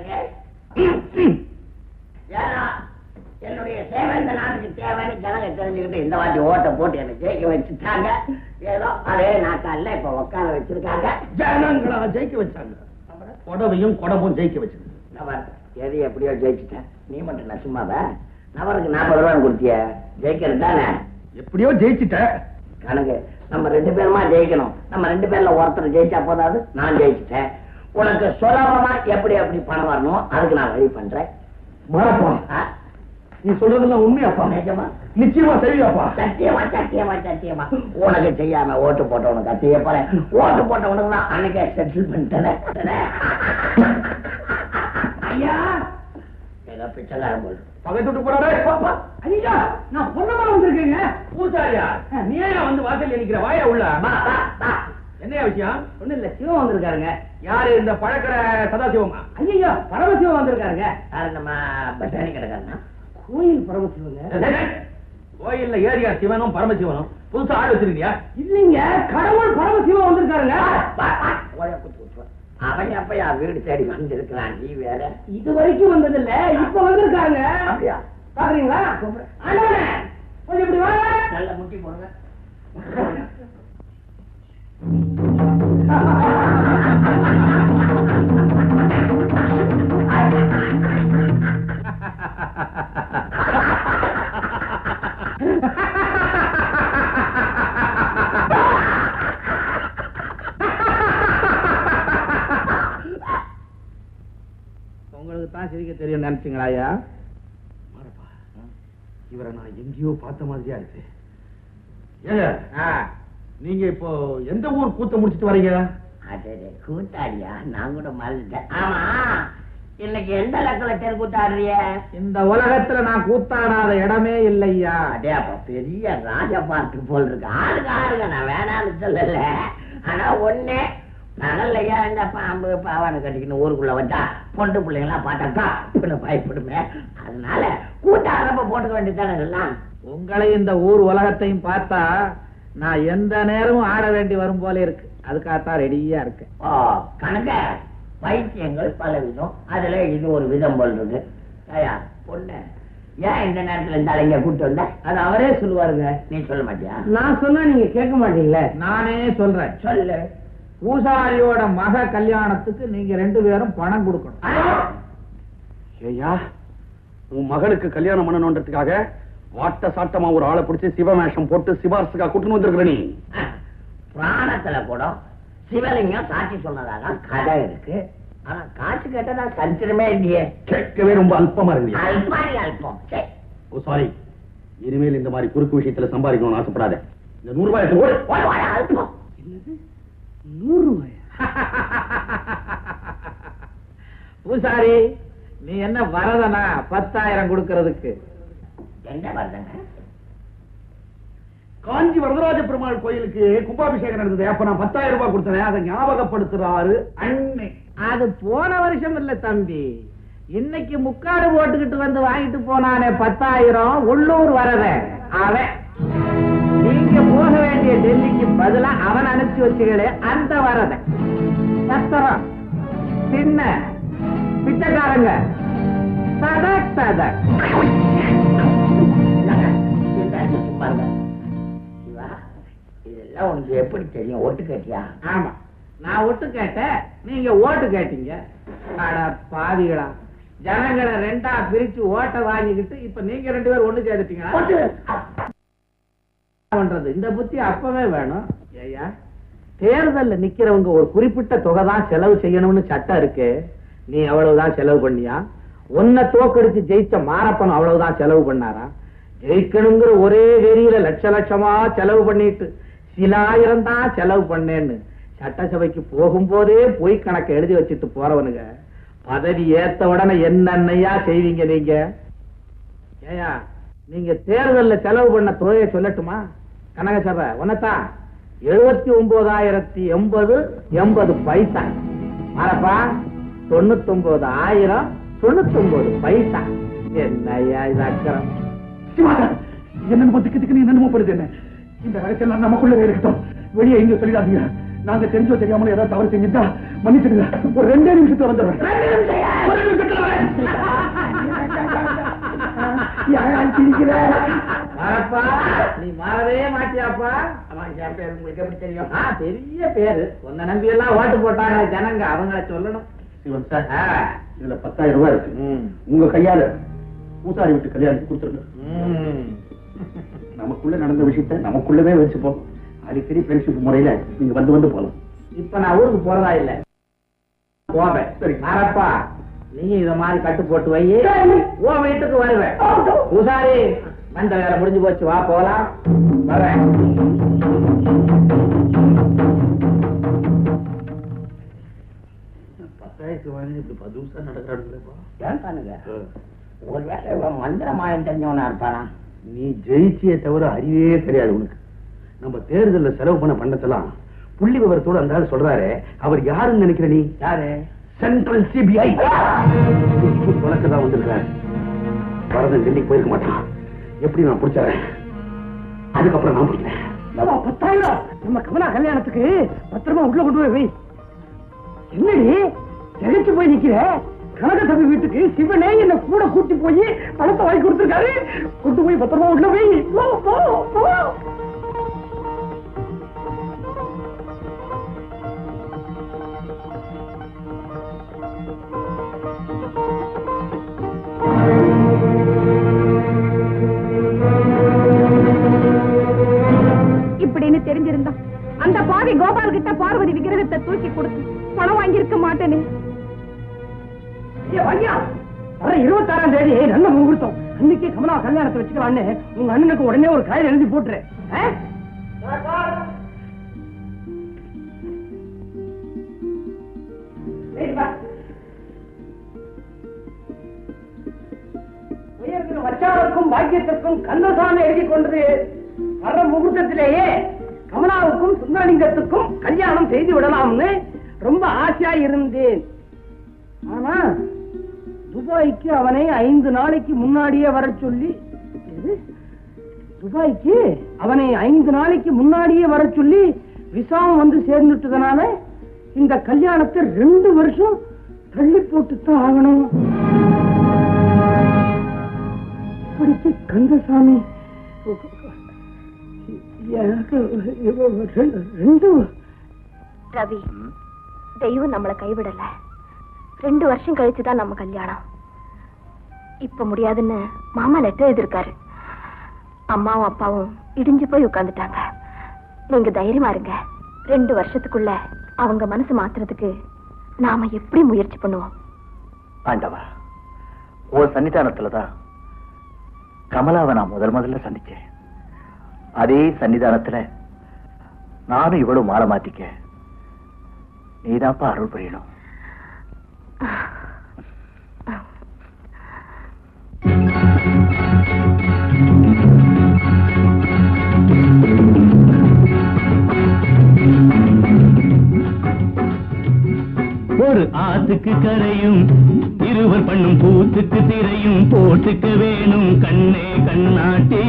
ஏன்னா என்னுடைய சேவை இந்த நாட்டுக்கு தேவைன்னு ஜனங்க தெரிஞ்சுக்கிட்டு இந்த வாட்டி ஓட்டை போட்டு எனக்கு ஜெயிக்க வச்சுட்டாங்க. ஏதோ அதே நாட்டால இப்ப உட்கார வச்சிருக்காங்க. ஜனங்களா ஜெயிக்க வச்சாங்க. புடவையும் குடமும் ஜெயிக்க வச்சது நவர் எது எப்படியோ ஜெயிச்சுட்டேன் நீ மட்டும் நான் சும்மாவா. நவருக்கு நாற்பது ரூபாய் கொடுத்திய. ஜெயிக்கிறது தானே? எப்படியோ ஜெயிச்சிட்ட. கணக்கு. நம்ம ரெண்டு பேருமா ஜெயிக்கணும். நம்ம ரெண்டு பேர்ல ஒருத்தர் ஜெயிச்சா போதாது நான் ஜெயிச்சிட்டேன் உனக்கு சுலபமா எப்படி எப்படி பணம் வரணும் அதுக்கு நான் வழி பண்றேன்? நீ சொல்றதெல்லாம் உண்மையாப்பா. நிஜமா? நிச்சயமா செய்வியாப்பா சத்தியமா சத்தியமா சத்தியமா. உனக்கு செய்யாம ஓட்டு போட்டவனுக்கு செய்ய போறேன். ஓட்டு போட்டவனுக்கு நான் அன்னைக்கே செட்டில் பண்ணிட்டேன். ஐயா! ஏதோ பிச்சைக்காரன் போல் பகை தொட்டு போறாரே பாப்பா ஐயா நான் பொண்ணமான வந்திருக்கேங்க. பூசாரியா நீ ஏன் வந்து வாசல் நிக்கிற? வாயா உள்ள. என்ன விஷயம் ஒண்ணும் இல்ல சிவம் வந்திருக்காருங்க. யாரு இந்த பழக்கடை சதாசிவமா? ஐயோ பரமசிவம் வந்திருக்காருங்க. யாரு நம்ம பட்டாணி கிடக்காருன்னா கோயில் பரமசிவங்க. கோயில்ல ஏரியா சிவனும் பரமசிவனும். புதுசா ஆள் வச்சிருக்கியா? இல்லைங்க கடவுள் பரமசிவம் வந்திருக்காருங்க. அவன் எப்பயா வீடு தேடி வந்திருக்கிறான் நீ வேற? இது வரைக்கும் வந்தது இல்ல இப்ப வந்திருக்காங்க அப்படியா? பாக்குறீங்களா? கொஞ்சம் இப்படி வாங்க நல்ல முட்டி போடுங்க. உங்களுக்கு தான் சிரிக்க தெரியும் நினைச்சீங்களா ஐயா? இவரை நான் எங்கேயோ பார்த்த மாதிரியா இருக்கு. நீங்க இப்போ எந்த ஊர் கூத்த முடிச்சிட்டு வரீங்க? அடே கூத்தாடியா? நான் கூட மறந்துட்டேன். ஆமா இன்னைக்கு எந்த லக்கல தெரு கூத்தாடுறிய இந்த உலகத்துல நான் கூத்தாடாத இடமே இல்லையா? அடே அப்ப பெரிய ராஜா பார்த்து போல் இருக்கு. ஆளுங்க ஆளுங்க நான் வேணாம்னு சொல்லல. ஆனா ஒண்ணே பகல்லையா இந்த பாம்பு பாவாடை கட்டிக்கின்னு ஊருக்குள்ள வந்தா பொண்டு பிள்ளைங்களாம் பார்த்தாக்கா இப்படி பயப்படுமே. அதனால கூட்டாடுறப்ப போட்டுக்க வேண்டியதானே இதெல்லாம்? உங்களை இந்த ஊர் உலகத்தையும் பார்த்தா நான் எந்த நேரமும் ஆட வேண்டி வரும் போல இருக்கு. அதுக்காகத்தான் ரெடியா இருக்கேன். ஓ கணக்க? பைத்தியங்கள் பல விதம் அதுல இது ஒரு விதம் போல் இருக்கு. ஐயா பொண்ணு ஏன் இந்த நேரத்துல இந்த அலைங்க கூட்டு வந்த? அது அவரே சொல்லுவாருங்க. நீ சொல்ல மாட்டியா? நான் சொன்னா நீங்க கேட்க மாட்டீங்களே? நானே சொல்றேன். சொல்லு. பூசாரியோட மக கல்யாணத்துக்கு நீங்க ரெண்டு பேரும் பணம் கொடுக்கணும். ஏய்யா உன் மகளுக்கு கல்யாணம் பண்ணணுன்றதுக்காக வாட்ட சாட்டமா ஒரு ஆளை பிடிச்சி சிவவேஷம் போட்டு சிபாரசுக்கா கூட்டுன்னு வந்திருக்கிற நீ? புராணத்துல கூட சிவலிங்கம் சாட்சி சொன்னதாக கதை இருக்கு. ஆனா காட்சி கேட்டதா சரித்திரமே இல்லையே. கேட்கவே ரொம்ப அல்பமா அல்பாரி அல்பம். சே, ஓ சாரி இனிமேல் இந்த மாதிரி குறுக்கு விஷயத்துல சம்பாதிக்கணும்னு ஆசைப்படாத. இந்த நூறு ரூபாய் அல்பம். நூறு ரூபாயா? பூசாரி நீ என்ன வரதனா பத்தாயிரம் கொடுக்கறதுக்கு? என்ன வருதுங்க காஞ்சி வரதராஜ பெருமாள் கோயிலுக்கு கும்பாபிஷேகம் நடந்தது. அப்ப நான் பத்தாயிரம் ரூபாய் கொடுத்தேன். அதை ஞாபகப்படுத்துறாரு அண்ணே. அது போன வருஷம் இல்ல தம்பி. இன்னைக்கு முக்காடு போட்டுக்கிட்டு வந்து வாங்கிட்டு போனானே பத்தாயிரம். உள்ளூர் வரத. அவன் நீங்க போக வேண்டிய டெல்லிக்கு பதிலா அவன் அனுப்பிச்சு வச்சுகளே அந்த வரத. சத்திரம். சின்ன. பிச்சைக்காரங்க. சதக் சதக். இதெல்லாம் உனக்கு எப்படி தெரியும்? ஒட்டு கட்டியா? ஆமா. நான் ஒட்டு கேட்டேன். நீங்க ஓட்டு கேட்டீங்க. பாவிகளா. ஜனங்களை ரெண்டா பிரிச்சு ஓட்டை வாங்கிக்கிட்டு இப்ப நீங்க ரெண்டு பேரும் ஒண்ணு சேர்த்துட்டீங்களா பண்றது? இந்த புத்தி அப்பவே வேணும். ஏயா தேர்தல்ல நிக்கிறவங்க ஒரு குறிப்பிட்ட தொகை தான் செலவு செய்யணும்னு சட்டம் இருக்கு. நீ எவ்வளவுதான் செலவு பண்ணியா? உன்னை தோக்கடிச்சு ஜெயிச்ச மாரப்பன் அவ்வளவுதான் செலவு பண்ணாரா? ஜெயிக்கணுங்கிற ஒரே வெறியில லட்ச லட்சமா செலவு பண்ணிட்டு சில ஆயிரம் தான் செலவு பண்ணேன்னு சட்டசபைக்கு போகும்போதே பொய் கணக்கை எழுதி வச்சுட்டு போறவனுங்க. பதவி ஏத்த உடனே என்னென்னையா செய்வீங்க நீங்க? ஏயா நீங்க தேர்தல்ல செலவு பண்ண தொகையை சொல்லட்டுமா? கனகசபை உனத்தா எழுபத்தி ஒன்பதாயிரத்தி எண்பது எண்பது பைசா. மறப்பா தொண்ணூத்தி ஒன்பது ஆயிரம் தொண்ணூத்தி ஒன்பது பைசா. என்னையா இது அக்கறம்? சிவாதா என்னென்ன திக்கு திக்கு பண்ணுது என்ன? இந்த ரகசியம் நமக்குள்ளே இருக்கட்டும். வெளியே எங்க சொல்லிடாதீங்க. நாங்க தெரிஞ்சோ தெரியாமல ஏதாவது தவறு செஞ்சுட்டா மன்னிச்சிடுங்க. ஒரு ரெண்டே நிமிஷத்துல வந்துடுறேன். நீ மாறவே மாட்டியாப்பா. என் பேர் உங்களுக்கு எப்படி தெரியும்? ஆ, பெரிய பேரு. உன்னை நம்பி எல்லாம் ஓட்டு போட்டாங்க ஜனங்க அவங்கள சொல்லணும். சிவன் சார். இதுல பத்தாயிரம் ரூபாய் இருக்கு. உங்க கையால பூசாரி விட்டு கல்யாணத்துக்கு கொடுத்துருங்க. நமக்குள்ள நடந்த விஷயத்த நமக்குள்ளவே வச்சுப்போம். அடிக்கடி ஃப்ரெண்ட்ஷிப் முறையில நீங்க வந்து வந்து போலாம் இப்ப நான் ஊருக்கு போறதா இல்ல. போவேன். சரி. மாறப்பா நீ இத மாதிரி கட்டு போட்டு வை. உன் வீட்டுக்கு வருவேன். பூசாரி வந்த வேலை முடிஞ்சு போச்சு வா போலாம் வரேன். பத்தாயிரத்து வாங்கி இப்படி பதுசா நடக்கிறானுங்களேப்பா. ஏன் பண்ணுங்க? ஒருவேளை மந்திரமாயம் தெரிஞ்சவனா இருப்பானா? நீ ஜெயிச்சியே தவிர அறிவே தெரியாது உனக்கு. நம்ம தேர்தல்ல செலவு பண்ண பண்ணத்தெல்லாம் புள்ளி விவரத்தோட அந்த ஆள் சொல்றாரு அவர் யாருன்னு நினைக்கிற நீ? யாரு? Central CBI. வழக்குதான் வந்திருக்காரு வரதன் டெல்லிக்கு போயிருக்க மாட்டான். எப்படி நான் பிடிச்சறேன்? அதுக்கப்புறம் நான் பிடிக்கிறேன். பத்தாயிரம்? நம்ம கமலா கல்யாணத்துக்கு பத்திரமா உள்ள கொண்டு போய் வை. என்னடி? திகைச்சு போய் நிக்கிற? கனக தம்பி வீட்டுக்கு சிவனே என்ன கூட கூட்டி போய் பணத்தை வாங்கி கொடுத்துருக்காரு. கொண்டு போய் பத்திரமா உள்ள போய் போ போ போ. இப்படின்னு தெரிஞ்சிருந்தான் அந்த பாவி கோபால் கிட்ட பார்வதி விக்கிரகத்தை தூக்கி கொடுத்து பணம் வாங்கியிருக்க மாட்டேனே. வர இருபத்தாறாம் தேதி நல்ல முகூர்த்தம். அன்னைக்கே கமலா கல்யாணத்தை வச்சுக்கலான்னு உங்க அண்ணனுக்கு உடனே ஒரு காயில் எழுதி போட்டுரு. வச்சாருக்கும் பாக்கியத்திற்கும் கந்தசாமி எழுதி கொண்டது. வர முகூர்த்தத்திலேயே கமலாவுக்கும் சுந்தரலிங்கத்துக்கும் கல்யாணம் செய்து விடலாம்னு ரொம்ப ஆசையா இருந்தேன். ஆனா துபாய்க்கு அவனை ஐந்து நாளைக்கு முன்னாடியே வர சொல்லி துபாய்க்கு அவனை ஐந்து நாளைக்கு முன்னாடியே வர சொல்லி விசாவும் வந்து சேர்ந்துட்டதுனால இந்த கல்யாணத்தை ரெண்டு வருஷம் தள்ளி போட்டுத்தான் ஆகணும். இப்படிக்கு கந்தசாமி எனக்கு ரெண்டு- ரவி தெய்வம் நம்மளை கைவிடல. ரெண்டு வருஷம் கழிச்சுதான் நம்ம கல்யாணம். இப்ப முடியாதுன்னு மாமா லெட்டர் எழுதிருக்காரு அம்மாவும் அப்பாவும் இடிஞ்சு போய் உட்கார்ந்துட்டாங்க. நீங்க தைரியமா இருங்க. ரெண்டு வருஷத்துக்குள்ள அவங்க மனசு மாத்துறதுக்கு நாம எப்படி முயற்சி பண்ணுவோம்? ஆண்டவா உன் சன்னிதானத்துலதான் கமலாவை நான் முதல் முதல்ல சந்திச்சேன். அதே சன்னிதானத்துல நானும் இவ்வளவு மாலை மாத்திக்க நீதான்ப்பா அருள் புரியணும். ஒரு ஆத்துக்கு கரையும் இருவர் பண்ணும் பூத்துக்கு திரையும் போட்டுக்க வேணும் கண்ணே கண்ணாட்டி.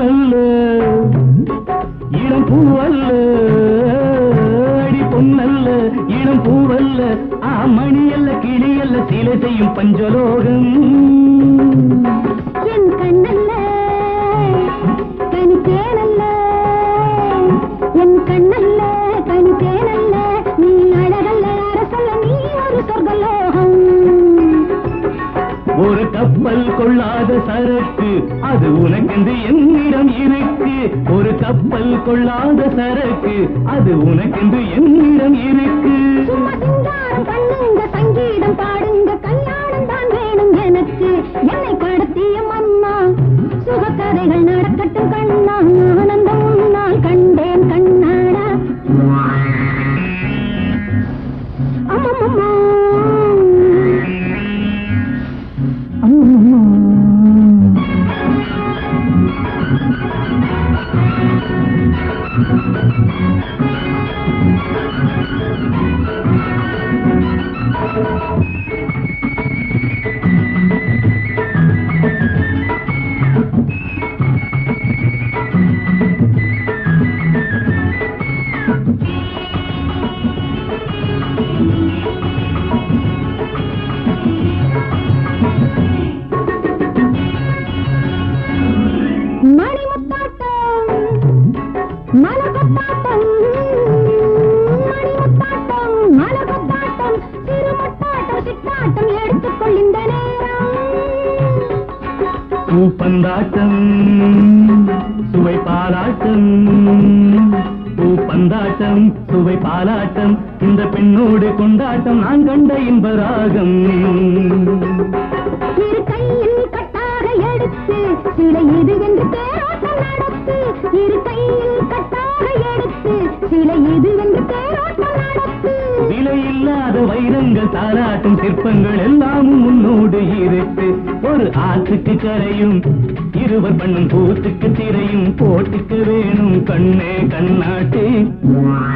மண்ணல்ல இளம் பூவல்ல. அடி பொன்னல்ல. இளம் பூவல்ல. ஆ மணியல்ல கிளியல்ல சீலை செய்யும் பஞ்சலோகம். என் கண்ணல்ல கனி தேனல்ல என் கண்ணல்ல கனி தேனல்ல நீ அழகல்ல அரசல்ல நீ ஒரு சொர்க்கலோகம். ஒரு கப்பல் கொள்ளாத சரக்கு. அது உனக்கென்று என் கப்பல் கொள்ளாத சரக்கு அது உனக்கென்று என்னிடம் இருக்கு சங்கீதம் பாடுங்க கல்யாணம் தான் வேணும் எனக்கு. என்னை கடத்திய மன்னா சுகக்கதைகள் நடக்கட்டும் கண்ணா. Thank you. பூப்பந்தாட்டம் சுவை பாலாட்டம். பூப்பந்தாட்டம் சுவை பாலாட்டம். இந்த பெண்ணோடு கொண்டாட்டம் நான் கண்ட இன்பராகம் இரு சிலை இது என்று தேரோட்டம் நடத்து. இரு கையில் கட்டாக எடுத்து சிலை இது என்று தேரோட்டம் நடத்து. விலை இல்லாத வைரங்கள் தாராட்டும் சிற்பங்கள் எல்லாமும் உன்னோடு இருக்கு. ஒரு ஆற்றுக்கு கரையும் இருவர் பண்ணும் கூத்துக்கு திரையும் போட்டுக்கு வேணும் கண்ணே கண்ணாட்டி. அம்மா.